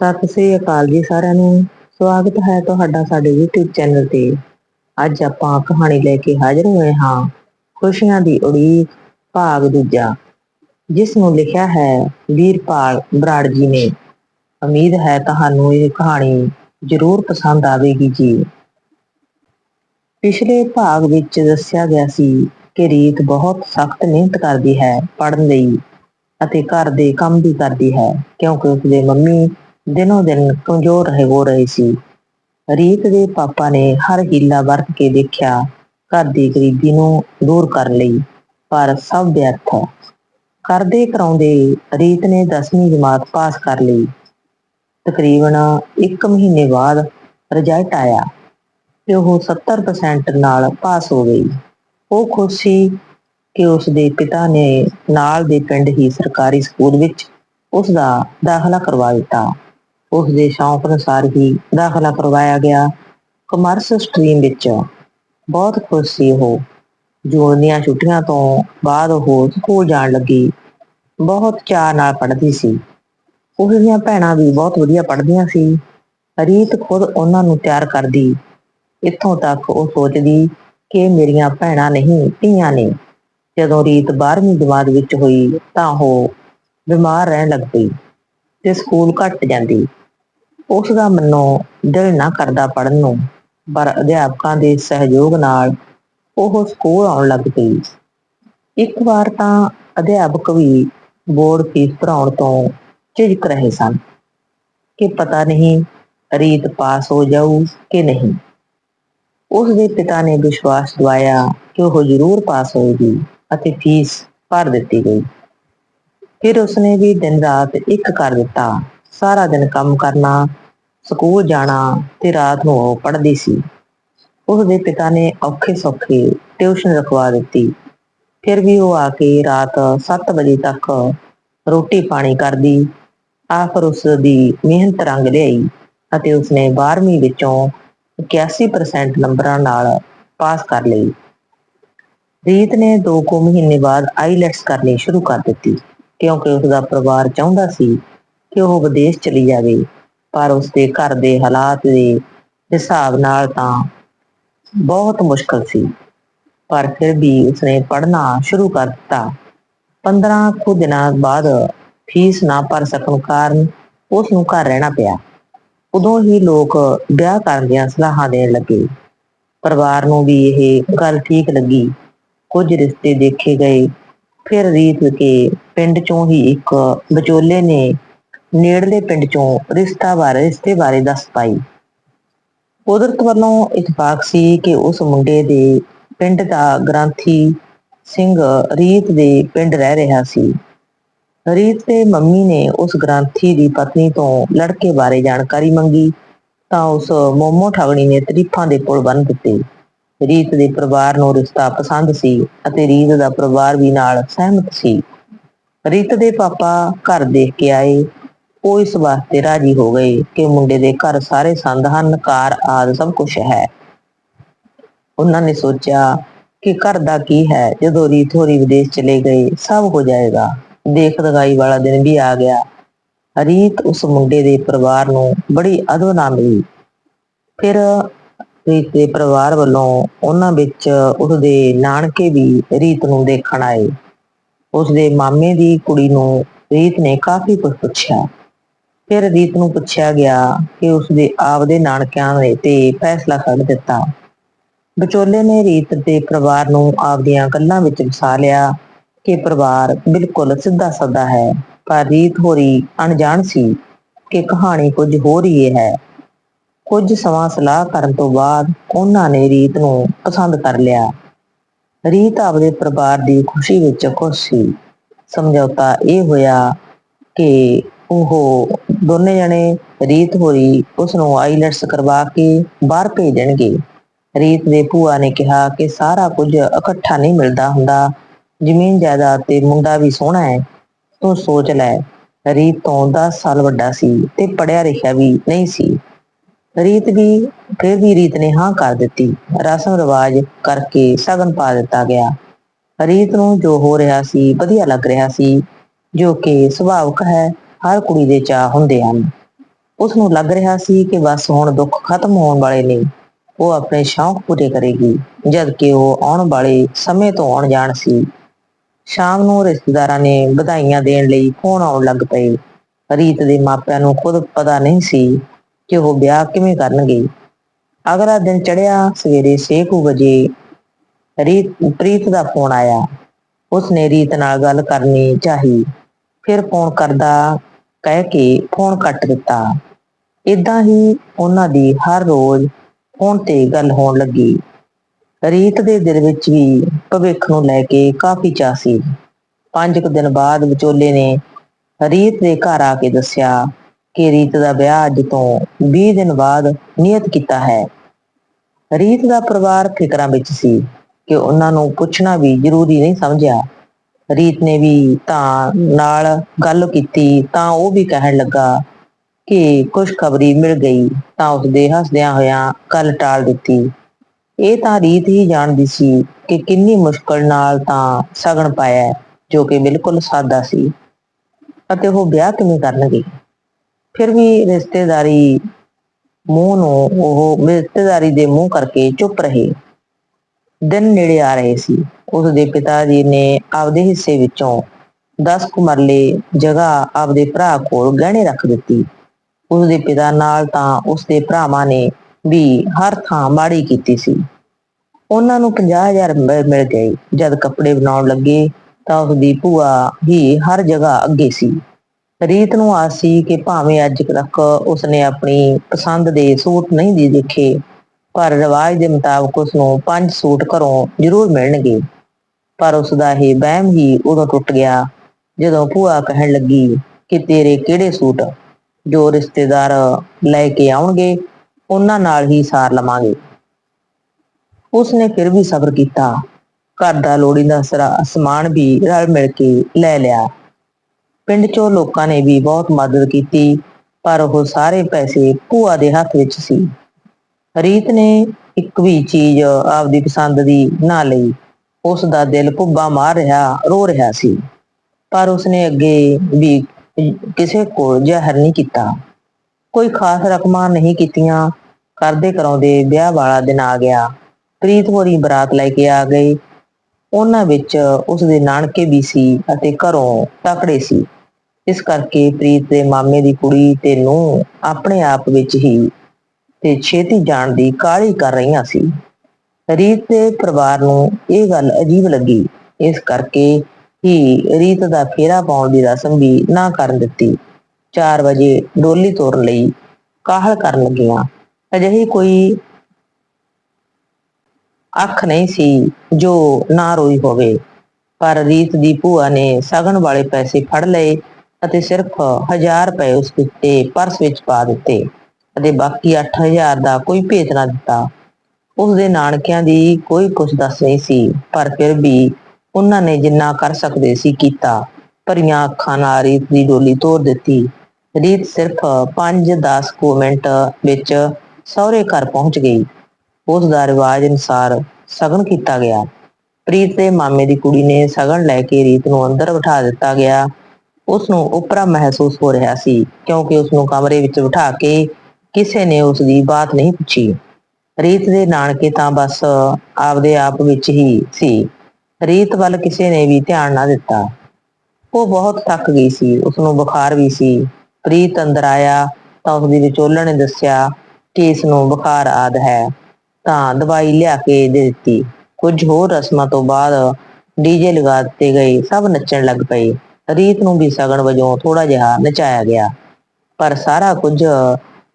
ਸਤਿ ਸ੍ਰੀ ਅਕਾਲ ਜੀ ਸਾਰਿਆਂ ਨੂੰ ਸਵਾਗਤ ਹੈ ਤੁਹਾਡਾ ਸਾਡੇ YouTube ਚੈਨਲ ਤੇ। ਅੱਜ ਆਪਾਂ ਕਹਾਣੀ ਲੈ ਕੇ ਹਾਜ਼ਰ ਹੋਏ ਹਾਂ, ਖੁਸ਼ੀਆਂ ਦੀ ਉਡੀਕ, ਭਾਗ ਦੂਜਾ, ਜਿਸ ਨੂੰ ਲਿਖਿਆ ਹੈ ਵੀਰਪਾਲ ਬਰਾੜ ਜੀ ਨੇ। ਉਮੀਦ ਹੈ ਤੁਹਾਨੂੰ ਇਹ ਕਹਾਣੀ ਜ਼ਰੂਰ ਪਸੰਦ ਆਵੇਗੀ ਜੀ। ਪਿਛਲੇ ਭਾਗ ਵਿੱਚ ਦੱਸਿਆ ਗਿਆ ਸੀ ਕਿ ਰੀਤ ਬਹੁਤ ਸਖਤ ਮਿਹਨਤ ਕਰਦੀ ਹੈ ਪੜ੍ਹਨ ਲਈ ਅਤੇ ਘਰ ਦੇ ਕੰਮ ਵੀ ਕਰਦੀ ਹੈ, ਕਿਉਂਕਿ ਉਸਦੇ ਮੰਮੀ ਦਿਨੋ ਦਿਨ ਕਮਜ਼ੋਰ ਰਹੇ ਹੋ ਰਹੇ ਸੀ। ਰੀਤ ਦੇ ਪਾਪਾ ਨੇ ਹਰ ਹੀਲਾ ਵਰਤ ਕੇ ਦੇਖਿਆ ਘਰ ਦੀ ਗਰੀਬੀ ਨੂੰ ਦੂਰ ਕਰਨ ਲਈ, ਪਰ ਸਭ ਵਿਅਰਥ ਕਰਦੇ ਕਰਾਉਂਦੇ ਰੀਤ ਨੇ 10ਵੀਂ ਜਮਾਤ ਪਾਸ ਕਰ ਲਈ। ਤਕਰੀਬਨ 1 ਮਹੀਨੇ ਬਾਅਦ ਰਿਜ਼ਲਟ ਆਇਆ ਤੇ ਉਹ 70% ਨਾਲ ਪਾਸ ਹੋ ਗਈ। ਉਹ ਖੁਸ਼ ਸੀ ਕਿ ਉਸ ਦੇ ਪਿਤਾ ਨੇ ਨਾਲ ਦੇ ਪਿੰਡ ਹੀ ਸਰਕਾਰੀ ਸਕੂਲ ਵਿੱਚ ਉਸ ਦਾ ਦਾਖਲਾ ਕਰਵਾ ਦਿੱਤਾ। ਉਸ ਦੇ ਸ਼ੌਂਕ ਅਨੁਸਾਰ ਹੀ ਦਾਖਲਾ ਕਰਵਾਇਆ ਗਿਆ ਕਮਰਸ ਸਟਰੀਮ ਵਿੱਚ। ਬਹੁਤ ਖੁਸ਼ ਸੀ ਉਹ। ਜੂਨ ਦੀਆਂ ਛੁੱਟੀਆਂ ਤੋਂ ਬਾਅਦ ਉਹ ਸਕੂਲ ਜਾਣ ਲੱਗੀ। ਬਹੁਤ ਚਾਅ ਨਾਲ ਪੜ੍ਹਦੀ ਸੀ। ਉਸ ਦੀਆਂ ਭੈਣਾਂ ਵੀ ਬਹੁਤ ਵਧੀਆ ਪੜ੍ਹਦੀਆਂ ਸੀ। ਰੀਤ ਖੁਦ ਉਹਨਾਂ ਨੂੰ ਤਿਆਰ ਕਰਦੀ। ਇੱਥੋਂ ਤੱਕ ਉਹ ਸੋਚਦੀ ਕਿ ਮੇਰੀਆਂ ਭੈਣਾਂ ਨਹੀਂ, ਧੀਆਂ ਨੇ। ਜਦੋਂ ਰੀਤ 12ਵੀਂ ਜਮਾਤ ਵਿੱਚ ਹੋਈ ਤਾਂ ਉਹ ਬਿਮਾਰ ਰਹਿਣ ਲੱਗ ਪਈ। ਤੇ ਸਕੂਲ ਘੱਟ ਜਾਂਦੀ। ਉਸ ਦਾ ਮਨੋਂ ਦਿਲ ਨਾ ਕਰਦਾ ਪੜਨ ਨੂੰ, ਪਰ ਅਧਿਆਪਕਾਂ ਦੇ ਸਹਿਯੋਗ ਨਾਲ ਉਹ ਸਕੂਲ ਆਉਣ ਲੱਗ ਪਈ। ਇੱਕ ਵਾਰ ਤਾਂ ਅਧਿਆਪਕ ਵੀ ਬੋਰਡ ਫੀਸ ਭਰਾਉਣ ਤੋਂ ਝਿਜਕ ਰਹੇ ਸਨ ਕਿ ਪਤਾ ਨਹੀਂ ਰੀਤ ਪਾਸ ਹੋ ਜਾਊ ਕਿ ਨਹੀਂ। ਉਸ ਦੇ ਪਿਤਾ ਨੇ ਵਿਸ਼ਵਾਸ ਦਵਾਇਆ ਕਿ ਉਹ ਜ਼ਰੂਰ ਪਾਸ ਹੋਏਗੀ ਅਤੇ ਫੀਸ ਭਰ ਦਿੱਤੀ ਗਈ। ਫਿਰ ਉਸਨੇ ਵੀ ਦਿਨ ਰਾਤ ਇੱਕ ਕਰ ਦਿੱਤਾ। ਸਾਰਾ ਦਿਨ ਕੰਮ ਕਰਨਾ, ਸਕੂਲ ਜਾਣਾ ਤੇ ਰਾਤ ਨੂੰ ਉਹ ਪੜ੍ਹਦੀ ਸੀ। ਉਸਦੇ ਪਿਤਾ ਨੇ ਔਖੇ ਸੌਖੇ ਟਿਊਸ਼ਨ ਰਖਵਾ ਦਿੱਤੀ। ਫਿਰ ਵੀ ਉਹ ਆ ਕੇ ਰਾਤ 7 ਵਜੇ ਤੱਕ ਰੋਟੀ ਪਾਣੀ ਕਰਦੀ। ਆਖਰ ਉਸ ਦੀ ਮਿਹਨਤ ਰੰਗ ਲਿਆਈ ਅਤੇ ਉਸਨੇ 12ਵੀਂ ਵਿੱਚੋਂ 81% ਨੰਬਰਾਂ ਨਾਲ ਪਾਸ ਕਰ ਲਈ। ਰੀਤ ਨੇ 2 ਕੁ ਮਹੀਨੇ ਬਾਅਦ ਆਈਲੈਟਸ ਕਰਨੀ ਸ਼ੁਰੂ ਕਰ ਦਿੱਤੀ। ਕਿਉਂਕਿ ਉਸ ਦਾ ਪਰਿਵਾਰ ਚਾਹੁੰਦਾ ਸੀ ਕਿ ਉਹ ਵਿਦੇਸ਼ ਚਲੀ ਜਾਵੇ, ਪਰ ਉਸ ਦੇ ਘਰ ਦੇ ਹਾਲਾਤ ਦੇ ਹਿਸਾਬ ਨਾਲ ਤਾਂ ਬਹੁਤ ਮੁਸ਼ਕਲ ਸੀ। ਪਰ ਫਿਰ ਵੀ ਉਸਨੇ ਪੜ੍ਹਨਾ ਸ਼ੁਰੂ ਕਰ ਦਿੱਤਾ। 15 ਕੁ ਦਿਨਾਂ ਬਾਅਦ ਫੀਸ ਨਾ ਭਰ ਸਕਣ ਕਾਰਨ ਉਸ ਨੂੰ ਘਰ ਰਹਿਣਾ ਪਿਆ। ਉਦੋਂ ਹੀ ਲੋਕ ਵਿਆਹ ਕਰਨ ਦੀਆਂ ਸਲਾਹਾਂ ਦੇਣ ਲੱਗੇ। ਪਰਿਵਾਰ ਨੂੰ ਵੀ ਇਹ ਗੱਲ ਠੀਕ ਲੱਗੀ। ਕੁਝ ਰਿਸ਼ਤੇ ਦੇਖੇ ਗਏ। ਫਿਰ ਰੀਤ ਕੇ ਪਿੰਡ ਚੋਂ ਹੀ ਇੱਕ ਵਿਚੋਲੇ ਨੇ ਨੇੜਲੇ ਪਿੰਡ ਚੋਂ ਰਿਸ਼ਤਾ ਬਾਰੇ, ਰਿਸ਼ਤੇ ਬਾਰੇ ਦੱਸ ਪਾਈ। ਕੁਦਰਤ ਵੱਲੋਂ ਇਤਫਾਕ ਸੀ ਕਿ ਉਸ ਮੁੰਡੇ ਦੇ ਪਿੰਡ ਦਾ ਗ੍ਰੰਥੀ ਸਿੰਘ ਰੀਤ ਦੇ ਪਿੰਡ ਰਹਿ ਰਿਹਾ ਸੀ। ਰੀਤ ਦੇ ਮੰਮੀ ਨੇ ਉਸ ਗ੍ਰੰਥੀ ਦੀ ਪਤਨੀ ਤੋਂ ਲੜਕੇ ਬਾਰੇ ਜਾਣਕਾਰੀ ਮੰਗੀ ਤਾਂ ਉਸ ਮੋਮੋ ਠਗਣੀ ਨੇ ਤਰੀਫਾਂ ਦੇ ਪੁਲ ਬੰਨ ਦਿੱਤੇ। ਰੀਤ ਦੇ ਪਰਿਵਾਰ ਨੂੰ ਰਿਸ਼ਤਾ ਪਸੰਦ ਸੀ ਅਤੇ ਰੀਤ ਦਾ ਪਰਿਵਾਰ ਵੀ ਨਾਲ ਸਹਿਮਤ ਸੀ। ਰੀਤ ਦੇ ਪਾਪਾ ਘਰ ਦੇਖ ਕੇ ਆਏ। ਉਹ ਇਸ ਵਾਸਤੇ ਰਾਜੀ ਹੋ ਗਏ ਕਿ ਮੁੰਡੇ ਦੇ ਘਰ ਸਾਰੇ ਸੰਦ ਹਨ, ਕਾਰ ਆਦ ਸਭ ਕੁਝ ਹੈ। ਉਹਨਾਂ ਨੇ ਸੋਚਿਆ ਕਿ ਘਰ ਦਾ ਕੀ ਹੈ? ਜਦੋਂ ਰੀਤ ਹੋਰੀ ਵਿਦੇਸ਼ ਚਲੇ ਗਏ, ਸਭ ਹੋ ਜਾਏਗਾ। ਦੇਖ ਦਗਾਈ ਵਾਲਾ ਦਿਨ ਵੀ ਆ ਗਿਆ। ਰੀਤ ਉਸ ਮੁੰਡੇ ਦੇ ਪਰਿਵਾਰ ਨੂੰ ਬੜੀ ਅਦਬ ਨਾ ਮਿਲੀ। ਫਿਰ ਰੀਤ ਦੇ ਪਰਿਵਾਰ ਵੱਲੋਂ ਉਹਨਾਂ ਵਿੱਚ ਉਸਦੇ ਨਾਨਕੇ ਵੀ ਰੀਤ ਨੂੰ ਦੇਖਣ ਆਏ। ਉਸਦੇ ਮਾਮੇ ਦੀ ਕੁੜੀ ਨੂੰ ਰੀਤ ਨੇ ਕਾਫੀ ਕੁਝ ਪੁੱਛਿਆ। ਫਿਰ ਰੀਤ ਨੂੰ ਪੁੱਛਿਆ ਗਿਆ ਕਿ ਉਸਦੇ ਆਪਦੇ ਨਾਨਕਿਆਂ ਨੇ ਤੇ ਫੈਸਲਾ ਕੱਢ ਦਿੱਤਾ। ਵਿਚੋਲੇ ਨੇ ਰੀਤ ਦੇ ਪਰਿਵਾਰ ਨੂੰ ਆਪਦੀਆਂ ਗੱਲਾਂ ਵਿੱਚ ਵਸਾ ਲਿਆ ਕਿ ਪਰਿਵਾਰ ਬਿਲਕੁਲ ਸਿੱਧਾ ਸਾਦਾ ਹੈ, ਪਰ ਰੀਤ ਹੋਰੀ ਅਣਜਾਣ ਸੀ ਕਿ ਕਹਾਣੀ ਕੁਝ ਹੋਰ ਹੀ ਹੈ। ਕੁਝ ਸਮਾਂ ਸਲਾਹ ਕਰਨ ਤੋਂ ਬਾਅਦ ਉਹਨਾਂ ਨੇ ਰੀਤ ਨੂੰ ਪਸੰਦ ਕਰ ਲਿਆ। ਰੀਤ ਆਪਦੇ ਪਰਿਵਾਰ ਦੀ ਖੁਸ਼ੀ ਵਿੱਚ ਖੁਸ਼ ਸੀ। ਸਮਝੌਤਾ ਇਹ ਹੋਇਆ ਕਿ ਉਹ ਦੋਨੇ ਜਣੇ ਰੀਤ ਹੋਈ ਉਸ ਨੂੰ ਆਈਲੈਟਸ ਕਰਵਾ ਕੇ ਬਾਹਰ ਭੇਜਣਗੇ। ਰੀਤ ਦੇ ਭੂਆ ਨੇ ਕਿਹਾ ਕਿ ਸਾਰਾ ਕੁਝ ਇਕੱਠਾ ਨਹੀਂ ਮਿਲਦਾ ਹੁੰਦਾ। ਜ਼ਮੀਨ ਜਾਇਦਾਦ ਤੇ ਮੁੰਡਾ ਵੀ ਸੋਹਣਾ ਹੈ, ਤੂੰ ਸੋਚ ਲੈ। ਰੀਤ ਤੋਂ 10 ਸਾਲ ਵੱਡਾ ਸੀ ਤੇ ਪੜਿਆ ਲਿਖਿਆ ਵੀ ਨਹੀਂ ਸੀ। ਰੀਤ ਵੀ ਫਿਰ ਵੀ ਰੀਤ ਨੇ ਹਾਂ ਕਰ ਦਿੱਤੀ। ਰਸਮ ਰਿਵਾਜ ਕਰਕੇ ਸਗਨ ਪਾ ਦਿੱਤਾ ਗਿਆ। ਰੀਤ ਨੂੰ ਜੋ ਹੋ ਰਿਹਾ ਸੀ, ਵਧੀਆ ਲੱਗ ਰਿਹਾ ਸੀ, ਜੋ ਕਿ ਸੁਭਾਵਕ ਹੈ, ਹਰ ਕੁੜੀ ਦੇ ਚਾਹ ਹੁੰਦੇ ਹਨ। ਉਸ ਨੂੰ ਲੱਗ ਰਿਹਾ ਸੀ ਕਿ ਬਸ ਹੁਣ ਦੁੱਖ ਖਤਮ ਹੋਣ ਵਾਲੇ ਨੇ। ਉਹ ਆਪਣੇ ਸ਼ੌਂਕ ਪੂਰੇ ਕਰੇਗੀ ਜਦ ਕਿ ਉਹ ਆਉਣ ਵਾਲੇ ਸਮੇਂ ਤੋਂ ਆਉਣ ਜਾਣ ਸੀ। ਸ਼ਾਮ ਨੂੰ ਰਿਸ਼ਤੇਦਾਰਾਂ ਨੇ ਵਧਾਈਆਂ ਦੇਣ ਲਈ ਫੋਨ ਆਉਣ ਲੱਗ ਪਏ। ਰੀਤ ਦੇ ਮਾਪਿਆਂ ਨੂੰ ਖੁਦ ਪਤਾ ਨਹੀਂ ਸੀ ਕਿ ਉਹ ਵਿਆਹ ਕਿਵੇਂ ਕਰਨਗੇ। ਅਗਲਾ ਦਿਨ ਚੜਿਆ, ਸਵੇਰੇ 6 ਵਜੇ ਰੀਤ, ਪ੍ਰੀਤ ਦਾ ਫੋਨ ਆਇਆ। ਉਸਨੇ ਰੀਤ ਨਾਲ ਗੱਲ ਕਰਨੀ ਚਾਹੀ। ਫਿਰ ਫੋਨ ਕਰਦਾ, ਕਹਿ ਕੇ ਫੋਨ ਕੱਟ ਦਿੱਤਾ। ਇਦਾਂ ਹੀ ਉਹਨਾਂ ਦੀ ਹਰ ਰੋਜ਼ ਫੋਨ ਤੇ ਗੱਲ ਹੋਣ ਲੱਗੀ। ਰੀਤ ਦੇ ਦਿਲ ਵਿੱਚ ਵੀ ਭਵਿੱਖ ਨੂੰ ਲੈ ਕੇ ਕਾਫੀ ਚਾਅ ਸੀ। ਪੰਜ ਕੁ ਦਿਨ ਬਾਅਦ ਵਿਚੋਲੇ ਨੇ ਰੀਤ ਦੇ ਘਰ ਆ ਕੇ ਦੱਸਿਆ ਕਿ ਰੀਤ ਦਾ ਵਿਆਹ ਅੱਜ ਤੋਂ 20 ਦਿਨ ਬਾਅਦ ਨਿਯਤ ਕੀਤਾ ਹੈ। ਰੀਤ ਦਾ ਪਰਿਵਾਰ ਫਿਕਰਾਂ ਵਿੱਚ ਸੀ ਕਿ ਉਹਨਾਂ ਨੂੰ ਪੁੱਛਣਾ ਵੀ ਜ਼ਰੂਰੀ ਨਹੀਂ ਸਮਝਿਆ। ਰੀਤ ਨੇ ਵੀ ਤਾਂ ਨਾਲ ਗੱਲ ਕੀਤੀ, ਤਾਂ ਉਹ ਵੀ ਕਹਿਣ ਲੱਗਾ ਕਿ ਖੁਸ਼ਖਬਰੀ ਮਿਲ ਗਈ, ਤਾਂ ਉਸਦੇ ਹੱਸਦਿਆਂ ਹੋਇਆਂ ਗੱਲ ਟਾਲ ਦਿੱਤੀ। ਇਹ ਤਾਂ ਰੀਤ ਹੀ ਜਾਣਦੀ ਸੀ ਕਿ ਕਿੰਨੀ ਮੁਸ਼ਕਲ ਨਾਲ ਤਾਂ ਸਗਨ ਪਾਇਆ, ਜੋ ਕਿ ਬਿਲਕੁਲ ਸਾਦਾ ਸੀ। ਅਤੇ ਉਹ ਵਿਆਹ ਕਿਵੇਂ ਕਰਨਗੇ? ਫਿਰ ਵੀ ਰਿਸ਼ਤੇਦਾਰੀ ਮੂੰਹ ਨੂੰ ਉਹ ਰਿਸ਼ਤੇਦਾਰੀ ਦੇ ਮੂੰਹ ਕਰਕੇ ਚੁੱਪ ਰਹੇ। ਦਿਨ ਨੇੜੇ ਆ ਰਹੇ ਸੀ। ਉਸ ਦੇ ਪਿਤਾ ਜੀ ਨੇ ਆਪਦੇ ਹਿੱਸੇ ਵਿੱਚੋਂ 10 ਕੁ ਮਰਲੇ ਜਗ੍ਹਾ ਆਪਦੇ ਭਰਾ ਕੋਲ ਗਹਿਣੇ ਰੱਖ ਦਿੱਤੀ। ਉਸ ਦੇ ਪਿਤਾ ਨਾਲ ਤਾਂ ਉਸ ਦੇ ਭਰਾਵਾਂ ਨੇ ਵੀ ਹਰ ਥਾਂ ਮਾੜੀ ਕੀਤੀ ਸੀ। ਉਹਨਾਂ ਨੂੰ 50000 ਮਿਲ ਮਿਲ ਗਏ। ਜਦ ਕੱਪੜੇ ਬਣਾਉਣ ਲੱਗੇ ਤਾਂ ਉਸ ਦੀ ਭੂਆ ਹੀ ਹਰ ਜਗ੍ਹਾ ਅੱਗੇ ਸੀ। ਰੀਤ ਨੂੰ ਆਸ ਸੀ ਕਿ ਭਾਵੇਂ ਅੱਜ ਤੱਕ ਉਸਨੇ ਆਪਣੀ ਪਸੰਦ ਦੇ ਸੂਟ ਨਹੀਂ ਦੇ ਦੇਖੇ, ਪਰ ਰਿਵਾਜ ਦੇ ਮੁਤਾਬਕ ਉਸ ਨੂੰ ਪੰਜ ਸੂਟ ਘਰੋਂ ਜ਼ਰੂਰ ਮਿਲਣਗੇ। ਪਰ ਉਸ ਦਾ ਇਹ ਵਹਿਮ ਹੀ ਉਦੋਂ ਟੁੱਟ ਗਿਆ, ਜਦੋਂ ਭੂਆ ਕਹਿਣ ਲੱਗੀ ਕਿ ਤੇਰੇ ਕਿਹੜੇ ਸੂਟ ਜੋ ਰਿਸ਼ਤੇਦਾਰ ਲੈ ਕੇ ਆਉਣਗੇ, ਉਹਨਾਂ ਨਾਲ ਹੀ ਸਾਰ ਲਵਾਂਗੇ। ਉਸਨੇ ਫਿਰ ਵੀ ਸਬਰ ਕੀਤਾ। ਘਰ ਦਾ ਲੋੜੀਂਦਾ ਸਰਾ ਸਮਾਨ ਵੀ ਰਲ ਮਿਲ ਕੇ ਲੈ ਲਿਆ। ਪਿੰਡ ਚੋਂ ਲੋਕਾਂ ਨੇ ਵੀ ਬਹੁਤ ਮਦਦ ਕੀਤੀ, ਪਰ ਉਹ ਸਾਰੇ ਪੈਸੇ ਭੂਆ ਦੇ ਹੱਥ ਵਿੱਚ ਸੀ। ਰੀਤ ਨੇ ਇੱਕ ਵੀ ਚੀਜ਼ ਆਪਦੀ ਪਸੰਦ ਦੀ ਨਾ ਲਈ। ਉਸ ਦਾ ਦਿਲ ਭੁੱਬਾ ਮਾਰ ਰਿਹਾ, ਰੋ ਰਿਹਾ ਸੀ। ਪਰ ਉਸਨੇ ਅੱਗੇ ਵੀ ਕਿਸੇ ਕੋਲ ਜ਼ਹਿਰ ਨਹੀਂ ਕੀਤਾ। ਕੋਈ ਖਾਸ ਰਕਮਾਂ ਨਹੀਂ ਕੀਤੀਆਂ। ਕਰਦੇ ਕਰਾਉਂਦੇ ਵਿਆਹ ਵਾਲਾ ਦਿਨ ਆ ਗਿਆ। ਪ੍ਰੀਤ ਹੋਰੀ ਬਰਾਤ ਲੈ ਕੇ ਆ ਗਏ। ਉਹਨਾਂ ਵਿੱਚ ਉਸ ਦੇ ਨਾਨਕੇ ਵੀ ਸੀ ਅਤੇ ਘਰੋਂ ਤਕੜੇ ਸੀ। ਇਸ ਕਰਕੇ ਪ੍ਰੀਤ ਦੇ ਮਾਮੇ ਦੀ ਕੁੜੀ ਤੇ ਨੂੰ ਆਪਣੇ ਆਪ ਵਿੱਚ ਹੀ ਤੇ ਛੇਤੀ ਜਾਣ ਦੀ ਕਾਹਲੀ ਕਰ ਰਹੀਆਂ ਸੀ। ਰੀਤ ਦੇ ਪਰਿਵਾਰ ਨੂੰ ਇਹ ਗੱਲ ਅਜੀਬ ਲੱਗੀ। ਇਸ ਕਰਕੇ ਹੀ ਰੀਤ ਦਾ ਫੇਰਾ ਪਾਉਣ ਦੀ ਰਸਮ ਵੀ ਨਾ ਕਰਨ ਦਿੱਤੀ। 4 ਵਜੇ ਡੋਲੀ ਤੋਰਨ ਲਈ ਕਾਹਲ ਕਰਨ ਲੱਗੀਆਂ। ਅਜਿਹੀ ਕੋਈ ਅੱਖ ਨਹੀਂ ਸੀ ਜੋ ਨਾ ਰੋਈ ਹੋਵੇ। ਪਰ ਰੀਤ ਦੀ ਭੂਆ ਨੇ ਸਗਨ ਵਾਲੇ ਪੈਸੇ ਫੜ ਲਏ ਅਤੇ ਸਿਰਫ 1000 ਰੁਪਏ ਉਸ ਉੱਤੇ ਪਰਸ ਵਿੱਚ ਪਾ ਦਿੱਤੇ ਅਤੇ ਬਾਕੀ 8000 ਦਾ ਕੋਈ ਭੇਤ ਨਾ ਦਿੱਤਾ। ਉਸ ਦੇ ਨਾਨਕਿਆਂ ਦੀ ਕੋਈ ਕੁਛ ਦੱਸ ਨਹੀਂ ਸੀ, ਪਰ ਫਿਰ ਵੀ ਉਹਨਾਂ ਨੇ ਜਿੰਨਾ ਕਰ ਸਕਦੇ ਸੀ ਕੀਤਾ। ਭਰੀਆਂ ਅੱਖਾਂ ਨਾਲ ਰੀਤ ਦੀ ਡੋਲੀ ਤੋੜ ਦਿੱਤੀ। ਰੀਤ ਸਿਰਫ 5-10 ਕੁ ਮਿੰਟ ਵਿੱਚ ਸਹੁਰੇ ਘਰ ਪਹੁੰਚ ਗਈ। ਉਸ ਦਾ ਰਿਵਾਜ ਅਨੁਸਾਰ ਸਗਨ ਕੀਤਾ ਗਿਆ। ਪ੍ਰੀਤ ਦੇ ਮਾਮੇ ਦੀ ਕੁੜੀ ਨੇ ਸਗਨ ਲੈ ਕੇ ਰੀਤ ਨੂੰ ਅੰਦਰ ਬਿਠਾ ਦਿੱਤਾ ਗਿਆ। ਉਸ ਨੂੰ ਉਪਰਾ ਮਹਿਸੂਸ ਹੋ ਰਿਹਾ ਸੀ, ਕਿਉਂਕਿ ਉਸ ਨੂੰ ਕਮਰੇ ਵਿੱਚ ਬਿਠਾ ਕੇ ਕਿਸੇ ਨੇ ਉਸ ਦੀ ਬਾਤ ਨਹੀਂ ਪੁੱਛੀ। ਰੀਤ ਦੇ ਨਾਨਕੇ ਤਾਂ ਬਸ ਆਪਦੇ ਆਪ ਵਿੱਚ ਹੀ ਸੀ। ਰੀਤ ਵੱਲ ਕਿਸੇ ਨੇ ਵੀ ਧਿਆਨ ਨਾ ਦਿੱਤਾ। ਉਹ ਬਹੁਤ ਥੱਕ ਗਈ ਸੀ ਉਸ ਨੂੰ ਬੁਖਾਰ ਵੀ ਸੀ। ਪ੍ਰੀਤ ਅੰਦਰ ਆਇਆ ਤਾਂ ਉਸ ਦੀ ਵਿਚੋਲਣ ਨੇ ਦੱਸਿਆ ਕਿ ਇਸ ਨੂੰ ਬੁਖਾਰ ਆਦ ਹੈ। ਤਾਂ ਦਵਾਈ ਲਿਆ ਕੇ ਦੇ ਦਿੱਤੀ। ਕੁਝ ਹੋਰ ਰਸਮਾਂ ਤੋਂ ਬਾਅਦ ਡੀਜੇ ਲਗਾ ਦਿੱਤੇ ਗਏ, ਸਭ ਨੱਚਣ ਲੱਗ ਪਏ। ਰੀਤ ਨੂੰ ਵੀ ਸਗਨ ਵਜੋਂ ਥੋੜਾ ਜਿਹਾ ਨਚਾਇਆ ਗਿਆ। ਪਰ ਸਾਰਾ ਕੁਝ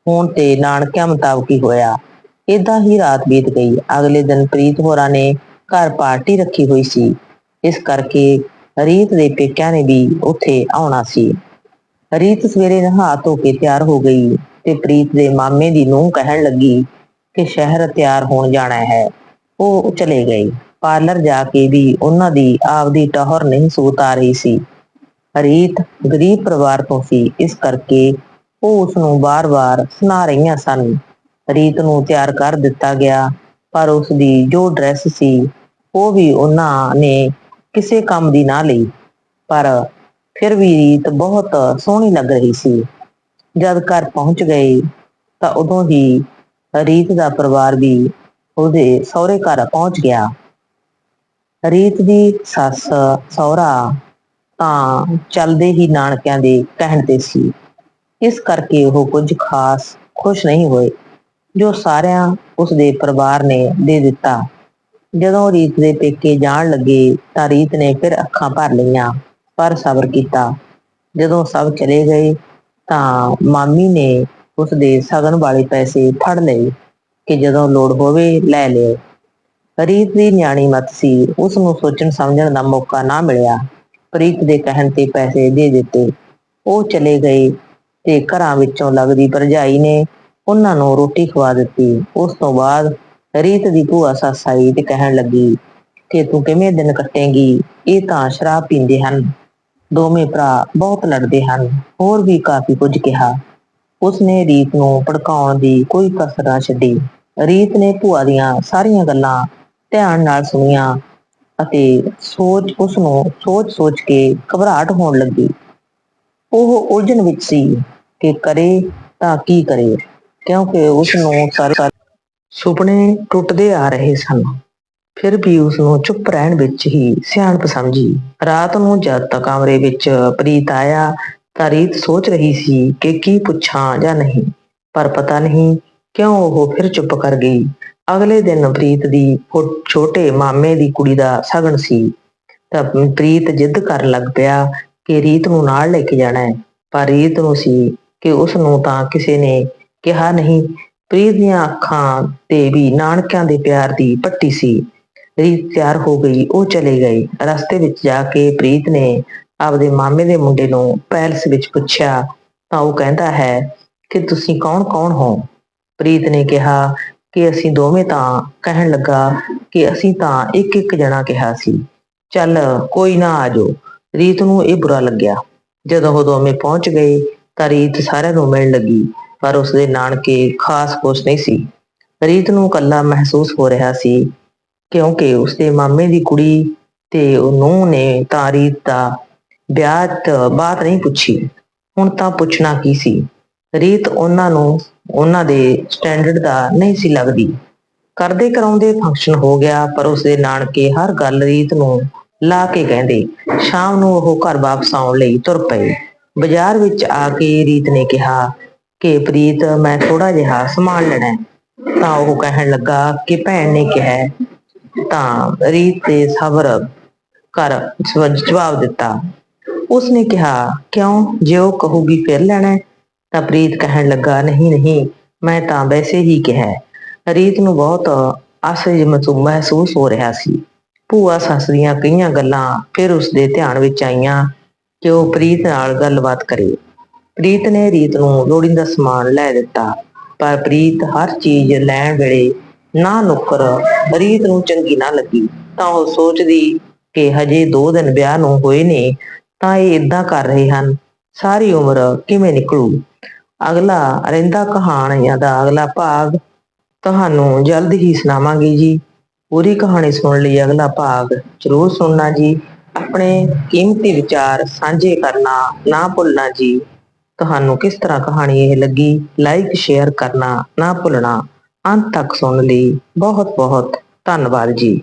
ਹੋਣ ਤੇ ਨਾਨਕਿਆਂ ਮੁਤਾਬਕ ਹੀ ਹੋਇਆ। ਇਦਾਂ ਹੀ ਰਾਤ ਬੀਤ ਗਈ। ਅਗਲੇ ਦਿਨ ਪ੍ਰੀਤ ਹੋਰਾਂ ਨੇ ਘਰ ਪਾਰਟੀ ਰੱਖੀ ਹੋਈ ਸੀ। ਇਸ ਕਰਕੇ ਰੀਤ ਦੇ ਪੇਕਿਆਂ ਨੇ ਵੀ ਉੱਥੇ ਆਉਣਾ ਸੀ। ਰੀਤ ਸਵੇਰੇ ਨਹਾ ਧੋ ਕੇ ਤਿਆਰ ਹੋ ਗਈ ਤੇ ਪ੍ਰੀਤ ਦੇ ਮਾਮੇ ਦੀ ਨੂੰਹ ਕਹਿਣ ਲੱਗੀ ਕਿ ਸ਼ਹਿਰ ਤਿਆਰ ਹੋਣ ਜਾਣਾ ਹੈ। ਉਹ ਚਲੇ ਗਏ। ਪਾਰਲਰ ਜਾ ਕੇ ਵੀ ਉਹਨਾਂ ਦੀ ਆਪਦੀ ਟਹਰ ਨਹੀਂ ਸੂਤ ਆ ਰਹੀ ਸੀ। ਰੀਤ ਗਰੀਬ ਪਰਿਵਾਰ ਤੋਂ ਸੀ, ਇਸ ਕਰਕੇ ਉਹ ਉਸ ਨੂੰ ਬਾਰ-ਬਾਰ ਸੁਣਾ ਰਹੀਆਂ ਸਨ। ਰੀਤ ਨੂੰ ਤਿਆਰ ਕਰ ਦਿੱਤਾ ਗਿਆ, ਪਰ ਉਸ ਦੀ ਜੋ ਡਰੈਸ ਸੀ, ਉਹ ਵੀ ਉਹਨਾਂ ਨੇ ਕਿਸੇ ਕੰਮ ਦੀ ਨਾ ਲਈ। ਪਰ ਫਿਰ ਵੀ ਰੀਤ ਬਹੁਤ ਸੋਹਣੀ ਲੱਗ ਰਹੀ ਸੀ। ਜਦ ਘਰ ਪਹੁੰਚ ਗਏ ਤਾਂ ਉਦੋਂ ਹੀ ਰੀਤ ਦਾ ਪਰਿਵਾਰ ਵੀ ਉਹਦੇ ਸਹੁਰੇ ਘਰ ਪਹੁੰਚ ਗਿਆ। ਰੀਤ ਦੀ ਸੱਸ ਸਹੁਰਾ ਤਾਂ ਚੱਲਦੇ ਹੀ ਨਾਨਕਿਆਂ ਦੇ ਕਹਿਣ ਤੇ ਸੀ। ਇਸ ਕਰਕੇ ਉਹ ਕੁਝ ਖਾਸ ਖੁਸ਼ ਨਹੀਂ ਹੋਏ, ਜੋ ਸਾਰਿਆਂ ਉਸਦੇ ਪਰਿਵਾਰ ਨੇ ਦੇ ਦਿੱਤਾ। ਜਦੋਂ ਰੀਤ ਦੇ ਪੇਕੇ ਜਾਣ ਲੱਗੇ ਤਾਂ ਰੀਤ ਨੇ ਫਿਰ ਅੱਖਾਂ ਭਰ ਲਈਆਂ, ਪਰ ਸਬਰ ਕੀਤਾ। ਜਦੋਂ ਸਭ ਚਲੇ ਗਏ ਤਾਂ ਮਾਮੀ ਨੇ ਉਸਦੇ ਸਗਨ ਵਾਲੇ ਪੈਸੇ ਫੜ ਲਏ ਕਿ ਜਦੋਂ ਲੋੜ ਹੋਵੇ ਲੈ ਲਿਓ। ਰੀਤ ਦੀ ਨਿਆਣੀ ਮਤ ਸੀ ਉਸ ਨੂੰ ਸੋਚਣ ਸਮਝਣ ਦਾ ਮੌਕਾ ਨਾ ਮਿਲਿਆ। ਪ੍ਰੀਤ ਦੇ ਕਹਿਣ ਤੇ ਪੈਸੇ ਦੇ ਦਿੱਤੇ। ਉਹ ਚਲੇ ਗਏ ਤੇ ਘਰਾਂ ਵਿੱਚੋਂ ਲੱਗਦੀ ਭਰਜਾਈ ਨੇ ਉਹਨਾਂ ਨੂੰ ਰੋਟੀ ਖਵਾ ਦਿੱਤੀ। ਉਸ ਤੋਂ ਬਾਅਦ ਰੀਤ ਦੀ ਭੂਆ ਸੱਸ ਆਈ ਤੇ ਕਹਿਣ ਲੱਗੀ ਕਿ ਤੂੰ ਕਿਵੇਂ ਦਿਨ ਕੱਟੇਂਗੀ? ਇਹ ਤਾਂ ਸ਼ਰਾਬ ਪੀਂਦੇ ਹਨ। ਦੋਵੇਂ ਭਰਾ ਬਹੁਤ ਲੜਦੇ ਹਨ। ਹੋਰ ਵੀ ਕਾਫੀ ਕੁਝ ਕਿਹਾ। ਉਸਨੇ ਰੀਤ ਨੂੰ ਭੜਕਾਉਣ ਦੀ ਕੋਈ ਕਸਰ ਨਾ ਛੱਡੀ। ਰੀਤ ਨੇ ਭੂਆ ਦੀਆਂ ਸਾਰੀਆਂ ਗੱਲਾਂ ਧਿਆਨ ਨਾਲ ਸੁਣੀਆਂ। ਅਤੇ ਸੋਚ ਉਸ ਨੂੰ ਸੋਚ-ਸੋਚ ਕੇ ਘਬਰਾਹਟ ਹੋਣ ਲੱਗੀ। ਉਹ ਉਲਝਣ ਵਿੱਚ ਸੀ ਕਿ ਕਰੇ ਤਾਂ ਕੀ ਕਰੇ, ਕਿਉਂਕਿ ਉਸ ਨੂੰ ਸਾਰੇ ਸੁਪਨੇ ਟੁੱਟਦੇ ਆ ਰਹੇ ਸਨ। ਫਿਰ ਵੀ ਉਸ ਨੂੰ ਚੁੱਪ ਰਹਿਣ ਵਿੱਚ ਹੀ ਸਿਆਣਪ ਸਮਝੀ। ਰਾਤ ਨੂੰ ਜਦ ਤੱਕ ਕਮਰੇ ਵਿੱਚ ਪ੍ਰੀਤ ਆਇਆ, ਤਾਂ ਰੀਤ ਸੋਚ ਰਹੀ ਸੀ ਕਿ ਕੀ ਪੁੱਛਾਂ ਜਾਂ ਨਹੀਂ, ਪਰ ਪਤਾ ਨਹੀਂ ਕਿਉਂ ਉਹ ਫਿਰ ਚੁੱਪ ਕਰ ਗਈ। ਅਗਲੇ ਦਿਨ ਪ੍ਰੀਤ ਦੀ ਛੋਟੇ ਮਾਮੇ ਦੀ ਕੁੜੀ ਦਾ ਸਗਨ ਸੀ। ਤਾਂ ਪ੍ਰੀਤ ਜਿੱਦ ਕਰਨ ਲੱਗ ਪਿਆ ਕਿ ਰੀਤ ਨੂੰ ਨਾਲ ਲੈ ਕੇ ਜਾਣਾ ਹੈ। ਪਰ ਰੀਤ ਨੂੰ ਸੀ ਕਿ ਉਸ ਨੂੰ ਤਾਂ ਕਿਸੇ ਨੇ ਕਿਹਾ ਨਹੀਂ। ਪ੍ਰੀਤ ਦੀਆਂ ਅੱਖਾਂ ਤੇ ਵੀ ਨਾਨਕਿਆਂ ਦੇ ਪਿਆਰ ਦੀ ਪੱਟੀ ਸੀ। ਰੀਤ ਤਿਆਰ ਹੋ ਗਈ, ਉਹ ਚਲੇ ਗਏ। ਰਸਤੇ ਵਿੱਚ ਜਾ ਕੇ ਪ੍ਰੀਤ ਨੇ ਆਪਦੇ ਮਾਮੇ ਦੇ ਮੁੰਡੇ ਨੂੰ ਪੈਲਸ ਵਿੱਚ ਪੁੱਛਿਆ, ਤਾਂ ਉਹ ਕਹਿੰਦਾ ਹੈ ਕਿ ਤੁਸੀਂ ਕੌਣ-ਕੌਣ ਹੋ? ਪ੍ਰੀਤ ਨੇ ਕਿਹਾ ਕਿ ਅਸੀਂ ਦੋਵੇਂ ਤਾਂ ਕਹਿਣ ਲੱਗਾ ਕਿ ਅਸੀਂ ਤਾਂ ਇੱਕ ਇੱਕ ਜਣਾ ਕਿਹਾ ਸੀ, ਚੱਲ ਕੋਈ ਨਾ ਆਜੋ ਰੀਤ ਨੂੰ ਇਹ ਬੁਰਾ ਲੱਗਿਆ। ਜਦੋਂ ਉਹ ਦੋਵੇਂ ਪਹੁੰਚ ਗਏ ਤਾਂ ਰੀਤ ਸਾਰਿਆਂ ਨੂੰ ਮਿਲਣ ਲੱਗੀ, ਪਰ ਉਸਦੇ ਨਾਨਕੇ ਖਾਸ ਖੁਸ਼ ਨਹੀਂ ਸੀ। ਰੀਤ ਨੂੰ ਇਕੱਲਾ ਮਹਿਸੂਸ ਹੋ ਰਿਹਾ ਸੀ, ਕਿਉਂਕਿ ਉਸਦੇ ਮਾਮੇ ਦੀ ਕੁੜੀ ਤੇ ਉਹ ਨੂੰਹ ਨੇ ਤਾਂ ਰੀਤ ਦਾ ਵਿਆਹ ਬਾਤ ਨਹੀਂ ਪੁੱਛੀ। ਹੁਣ ਤਾਂ ਪੁੱਛਣਾ ਕੀ ਸੀ? ਰੀਤ ਉਹਨਾਂ ਨੂੰ ਉਹਨਾਂ ਦੇ ਸਟੈਂਡਰਡ ਦਾ ਨਹੀਂ ਸੀ ਲੱਗਦੀ। ਕਰਦੇ ਕਰਾਉਂਦੇ ਫੰਕਸ਼ਨ ਹੋ ਗਿਆ, ਪਰ ਉਸਦੇ ਨਾਨਕੇ ਹਰ ਗੱਲ ਰੀਤ ਨੂੰ ਲਾ ਕੇ ਕਹਿੰਦੇ, ਸ਼ਾਮ ਨੂੰ ਉਹ ਘਰ ਵਾਪਸ ਆਉਣ ਲਈ ਤੁਰ ਪਏ। ਬਾਜ਼ਾਰ ਵਿੱਚ ਆ ਕੇ ਰੀਤ ਨੇ ਕਿਹਾ ਕਿ, ਪ੍ਰੀਤ, ਮੈਂ ਥੋੜਾ ਜਿਹਾ ਸਮਾਨ ਲੈਣਾ ਤਾਂ ਉਹ ਕਹਿਣ ਲੱਗਾ ਕਿ ਭੈਣ ਨੇ ਕਿਹਾ, ਤਾਂ ਰੀਤ ਤੇ ਸਬਰ ਕਰ ਜਵਾਬ ਦਿੱਤਾ। ਉਸਨੇ ਕਿਹਾ, ਕਿਉਂ? ਜੇ ਉਹ ਕਹੂਗੀ ਫਿਰ ਲੈਣਾ ਤਾਂ ਪ੍ਰੀਤ ਕਹਿਣ ਲੱਗਾ, ਨਹੀਂ ਨਹੀਂ, ਮੈਂ ਤਾਂ ਵੈਸੇ ਹੀ ਕਿਹਾ ਰੀਤ ਨੂੰ ਬਹੁਤ ਅਸਹਿਜ ਮਹਿਸੂਸ ਹੋ ਰਿਹਾ ਸੀ। ਭੂਆ ਸੱਸ ਦੀਆਂ ਕਈਆਂ ਗੱਲਾਂ ਫਿਰ ਉਸਦੇ ਧਿਆਨ ਵਿੱਚ ਆਈਆਂ ਕਿ ਉਹ ਪ੍ਰੀਤ ਨਾਲ ਗੱਲਬਾਤ ਕਰੇ। ਪ੍ਰੀਤ ਨੇ ਰੀਤ ਨੂੰ ਲੋੜੀਂਦਾ ਸਮਾਨ ਲੈ ਦਿੱਤਾ, ਪਰ ਪ੍ਰੀਤ ਹਰ ਚੀਜ਼ ਲੈਣ ਵੇਲੇ ਨਾ ਨੁੱਕਰ ਰੀਤ ਨੂੰ ਚੰਗੀ ਨਾ ਲੱਗੀ। ਤਾਂ ਉਹ ਸੋਚਦੀ ਕਿ ਹਜੇ 2 ਦਿਨ ਵਿਆਹ ਨੂੰ ਹੋਏ ਨੇ, ਤਾਂ ਇਹ ਇਦਾਂ ਕਰ ਰਹੇ ਹਨ। ਸਾਰੀ ਉਮਰ ਕਿਵੇਂ ਨਿਕਲੂ? ਅਗਲਾ ਰਹਿੰਦਾ ਕਹਾਣੀਆਂ ਦਾ ਅਗਲਾ ਭਾਗ। ਤੁਹਾਨੂੰ ਜਲਦ ਹੀ ਸੁਣਾਵਾਂਗੇ ਜੀ। ਪੂਰੀ ਕਹਾਣੀ ਸੁਣਨ ਲਈ ਅਗਲਾ ਭਾਗ। ਜ਼ਰੂਰ ਸੁਣਨਾ ਜੀ। ਆਪਣੇ ਕੀਮਤੀ ਵਿਚਾਰ ਸਾਂਝੇ ਕਰਨਾ ਨਾ ਭੁੱਲਣਾ ਜੀ। ਤੁਹਾਨੂੰ ਕਿਸ ਤਰ੍ਹਾਂ ਕਹਾਣੀ ਇਹ ਲੱਗੀ ਲਾਈਕ ਸ਼ੇਅਰ ਕਰਨਾ ਨਾ ਭੁੱਲਣਾ। ਅੰਤ ਤੱਕ ਸੁਣਨ ਲਈ। ਬਹੁਤ ਬਹੁਤ ਧੰਨਵਾਦ ਜੀ।